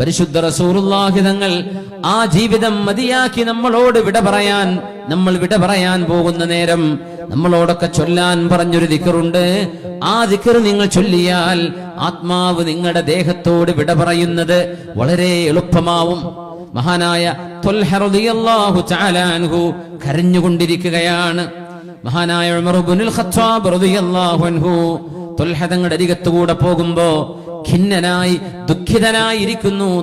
പരിശുദ്ധ റസൂറുല്ലാഹി തങ്ങൾ ആ ജീവിതം മതിയാക്കി നമ്മളോട് വിട പറയാൻ നമ്മൾ വിട പറയാൻ പോകുന്ന നേരം നമ്മളോടൊക്കെ ചൊല്ലാൻ പറഞ്ഞൊരു ദിക്കറുണ്ട്. ആ ദിക്കർ നിങ്ങൾ ചൊല്ലിയാൽ ആത്മാവ് നിങ്ങളുടെ ദേഹത്തോട് വിട പറയുന്നത് വളരെ എളുപ്പമാവും. മഹാനായ കരഞ്ഞുകൊണ്ടിരിക്കുകയാണ്. മഹാനായ തങ്ങളുടെ അരികത്തുകൂടെ പോകുമ്പോ ഖിന്നനായി ദുഃഖിതനായിരിക്കുന്നു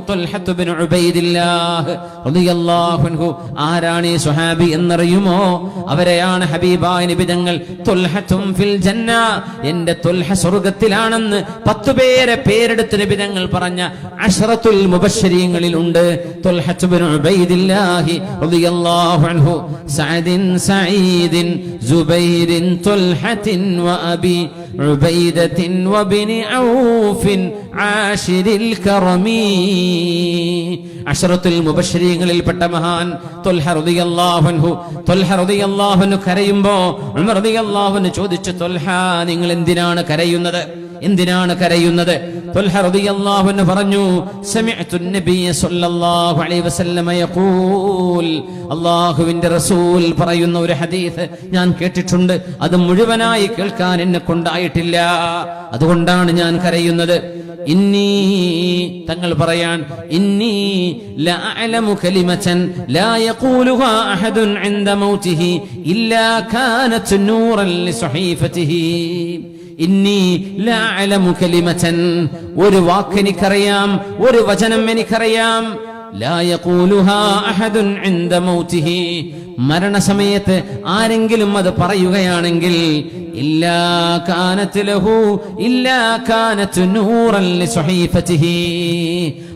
ആരാണ് ഈ സുഹാബി എന്നറിയുമോ? അവരെയാണ് ഹബീബായ നിബിതങ്ങൾ എന്റെ തൊൽഹ സ്വർഗത്തിലാണെന്ന് പത്തു പേരെ പേരെടുത്ത് നിബിതങ്ങൾ പറഞ്ഞ അഷറത്തുൽ മുബശ്ശരീങ്ങളിൽ ഉണ്ട്. സഈദിൻ ഉബൈദത്തിൻ വബിനി ഔഫിൻ ആശിരിൽ കറമീ. അഷറത്തുൽ മുബശ്രീങ്ങളിൽപ്പെട്ട മഹാൻ തൊൽഹറുദിയല്ലാഹു തൊൽഹറുദിയല്ലാഹുനു കരയുമ്പോ ഉമർദിയല്ലാഹുനു ചോദിച്ചു തൊൽഹ നിങ്ങൾ എന്തിനാണ് കരയുന്നത്? എന്തിനാണ് കരയുന്നത്? പറഞ്ഞു അള്ളാഹുവിന്റെ റസൂൽ പറയുന്ന ഒരു ഹദീസ് ഞാൻ കേട്ടിട്ടുണ്ട്. അത് മുഴുവനായി കേൾക്കാൻ എന്നെ കൊണ്ടായിട്ടില്ല. അതുകൊണ്ടാണ് ഞാൻ കരയുന്നത്. ഇന്നി തങ്ങൾ പറയാൻ ഇന്നി കലിമതൻ ലാ യഖൂലുഹാ അഹദുൻ ഇൻദ മൗതിഹി ഇല്ലാ നൂറൻ ഒരു വാക്ക് എനിക്കറിയാം ഒരു വചനം എനിക്കറിയാം. ലാ യഖൂലുഹാ അഹദുൻ ഇൻദ മൗതിഹി. മരണസമയത്ത് ആരെങ്കിലും അത് പറയുകയാണെങ്കിൽ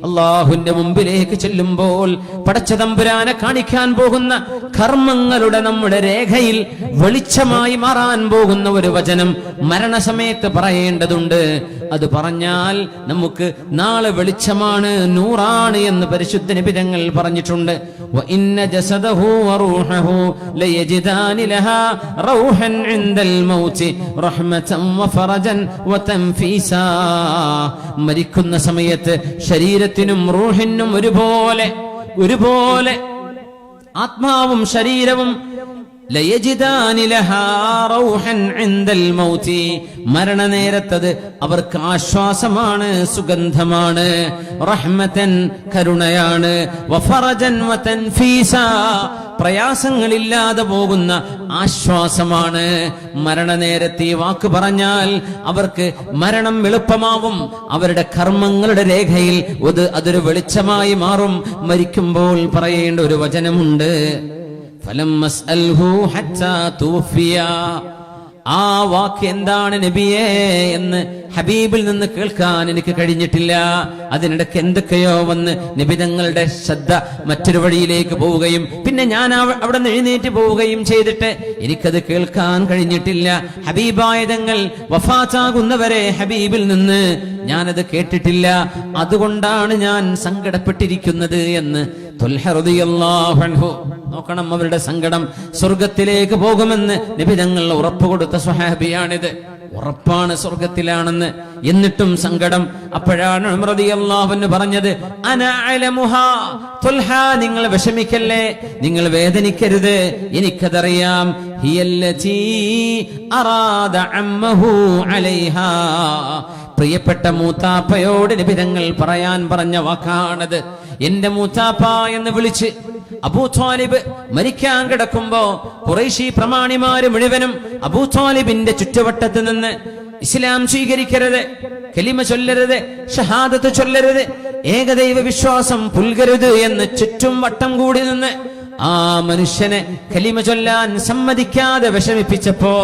അള്ളാഹുന്റെ മുമ്പിലേക്ക് ചെല്ലുമ്പോൾ പടച്ച തമ്പുരാനെ കാണിക്കാൻ പോകുന്ന കർമ്മങ്ങളുടെ നമ്മുടെ രേഖയിൽ വെളിച്ചമായി മാറാൻ പോകുന്ന ഒരു വചനം മരണസമയത്ത് പറയേണ്ടതുണ്ട്. അത് പറഞ്ഞാൽ നമുക്ക് നാളെ വെളിച്ചമാണ് നൂറാണ് എന്ന് പരിശുദ്ധ നിബിധങ്ങൾ പറഞ്ഞിട്ടുണ്ട്. മരിക്കുന്ന സമയത്ത് ശരീരത്തിനും റൂഹിനും ഒരുപോലെ ഒരുപോലെ ആത്മാവും ശരീരവും മരണനേരത്തത് അവർക്ക് ആശ്വാസമാണ് സുഗന്ധമാണ് റഹ്മതൻ കരുണയാണ്. പ്രയാസങ്ങളില്ലാതെ പോകുന്ന ആശ്വാസമാണ്. മരണനേരത്തെ വാക്ക് പറഞ്ഞാൽ അവർക്ക് മരണം എളുപ്പമാവും. അവരുടെ കർമ്മങ്ങളുടെ രേഖയിൽ അത് അതൊരു വെളിച്ചമായി മാറും. മരിക്കുമ്പോൾ പറയേണ്ട ഒരു വചനമുണ്ട്. ആ വാക്ക് എന്താണ് നബിയേ എന്ന് ഹബീബിൽ നിന്ന് കേൾക്കാൻ എനിക്ക് കഴിഞ്ഞിട്ടില്ല. അതിനിടയ്ക്ക് എന്തൊക്കെയോ വന്ന് നിബിതങ്ങളുടെ ശ്രദ്ധ മറ്റൊരു വഴിയിലേക്ക് പോവുകയും പിന്നെ ഞാൻ അവിടെ എഴുന്നേറ്റ് പോവുകയും ചെയ്തിട്ട് എനിക്കത് കേൾക്കാൻ കഴിഞ്ഞിട്ടില്ല. ഹബീബായതങ്ങൾ വഫാറ്റാകുന്നവരെ ഹബീബിൽ നിന്ന് ഞാനത് കേട്ടിട്ടില്ല. അതുകൊണ്ടാണ് ഞാൻ സങ്കടപ്പെട്ടിരിക്കുന്നത് എന്ന്. തുൽഹറുദിയല്ലാഹു. നോക്കണം അവരുടെ സങ്കടം സ്വർഗത്തിലേക്ക് പോകുമെന്ന് നബിതങ്ങൾ ഉറപ്പ് കൊടുത്ത സ്വഹാബിയാണിത്. ഉറപ്പാണ് സ്വർഗത്തിലാണെന്ന്. എന്നിട്ടും സങ്കടം. അപ്പോഴാണ് അൻഹു പറഞ്ഞത് നിങ്ങൾ വിഷമിക്കല്ലേ? നിങ്ങൾ വേദനിക്കരുത്. എനിക്കതറിയാം. പ്രിയപ്പെട്ട മൂത്താപ്പയോട് നിബിധങ്ങൾ പറയാൻ പറഞ്ഞ വാക്കാണത്. എന്റെ മൂത്താപ്പ എന്ന് വിളിച്ച് അബൂ ത്വാലിബ് മരിക്കാൻ കിടക്കുമ്പോ കുറേശി പ്രമാണിമാര് മുഴുവനും അബൂത്വാലിബിന്റെ ചുറ്റുവട്ടത്ത് നിന്ന് ഇസ്ലാം സ്വീകരിക്കരുത് കലിമ ചൊല്ലരുത് ഷഹാദത്ത് ചൊല്ലരുത് ഏകദൈവ വിശ്വാസം പുൽകരുത് എന്ന് ചുറ്റും വട്ടം കൂടി നിന്ന് ആ മനുഷ്യനെ കലിമ ചൊല്ലാൻ സമ്മതിക്കാതെ വിഷമിപ്പിച്ചപ്പോ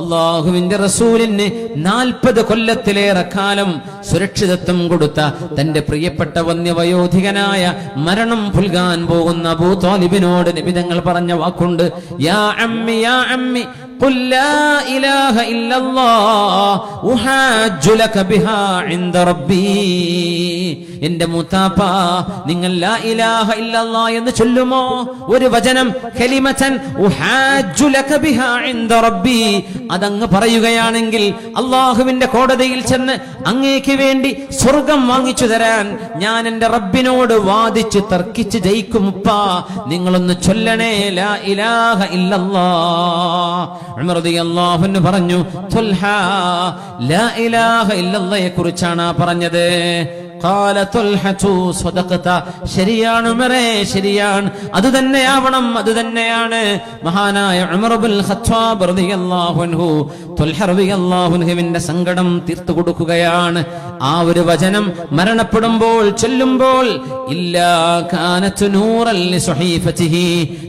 അള്ളാഹുവിന്റെ റസൂലിന് നാൽപ്പത് കൊല്ലത്തിലേറെ കാലം സുരക്ഷിതത്വം കൊടുത്ത തന്റെ പ്രിയപ്പെട്ട വന്യവയോധികനായ മരണം പുൽകാൻ പോകുന്ന അബൂ താലിബിനോട് നിബിതങ്ങൾ പറഞ്ഞ വാക്കുണ്ട് യാ അമ്മി യാ അമ്മി قل لا إله إلا الله أحاج لك بها عند ربي എന്റെ മുത്താപ്പ നിങ്ങൾ ലാ ഇലാഹ എന്ന് ചൊല്ലുമോ? ഒരു വചനം ഉഹാജ്ജു ലക ബിഹാ റബ്ബി. അതങ്ങ് പറയുകയാണെങ്കിൽ അള്ളാഹുവിന്റെ കോടതിയിൽ ചെന്ന് അങ്ങേക്ക് വേണ്ടി സ്വർഗം വാങ്ങിച്ചു തരാൻ ഞാൻ എന്റെ റബ്ബിനോട് വാദിച്ചു തർക്കിച്ച് ജയിക്കും ജയിക്കുമുപ്പാ നിങ്ങളൊന്ന് ചൊല്ലണേ ലാ ഇലാഹ ഇല്ലല്ലാഹുന്ന് പറഞ്ഞു ലാ ഇലാഹ ഇല്ലല്ലയെ കുറിച്ചാണ് പറഞ്ഞത്. ശരിയാണ് ഉമറേ ശരിയാണ്. അത് തന്നെയാവണം അത് തന്നെയാണ്. മഹാനായ സങ്കടം തീർത്തു കൊടുക്കുകയാണ്. ആ ഒരു വചനം മരണപ്പെടുമ്പോൾ ചൊല്ലുമ്പോൾ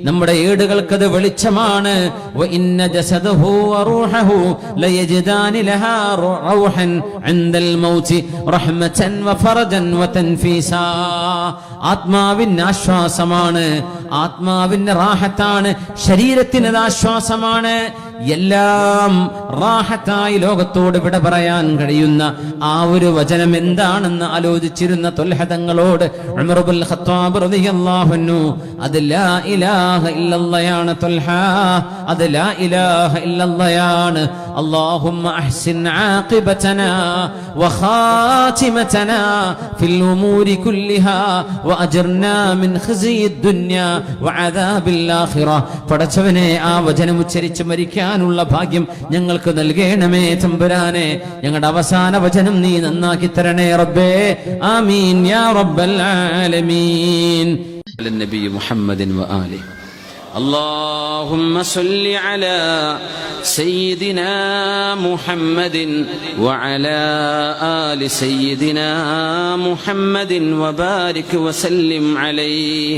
നമ്മുടെ ഏടുകൾക്കത് വെളിച്ചമാണ്. വ ഇന്ന ജസദഹു വറൂഹഹു ലയജിദാനി ലഹാ റൗഹൻ ഇൻദൽ മൗതി റഹ്മതൻ വതൻഫീസാ ആത്മാവിന് ആശ്വാസമാണ്. ആത്മാവിന് റാഹത്താണ്. ശരീരത്തിന് ആശ്വാസമാണ്. എല്ലാം റാഹത്തായി ലോകത്തോട് വിട പറയാൻ കഴിയുന്ന ആ ഒരു വചനം എന്താണെന്ന് ആലോചിച്ചിരുന്ന തൊൽഹതങ്ങളോട് ലാ ഇലാഹ ലാ ഇലാഹ അല്ലാഹുമ്മ അഹ്സിൻ ഫിൽ ഉമൂരി കുല്ലിഹാ വഅജ്ർനാ മിൻ വഅദാബിൽ പടച്ചവനെ ആ വചനം ഉച്ചരിച്ച് മരിക്കാൻ മരിക്കാനുള്ള ഭാഗ്യം ഞങ്ങൾക്ക് നൽകണമേ തമ്പുരാനെ ഞങ്ങളുടെ അവസാന വചനം നീ നന്നാക്കി തരണേ റബ്ബേ ആമീൻ യാ റബ്ബൽ ആലമീൻ النبي محمد وآله اللهم صل على سيدنا محمد وعلى آل سيدنا محمد وبارك وسلم عليه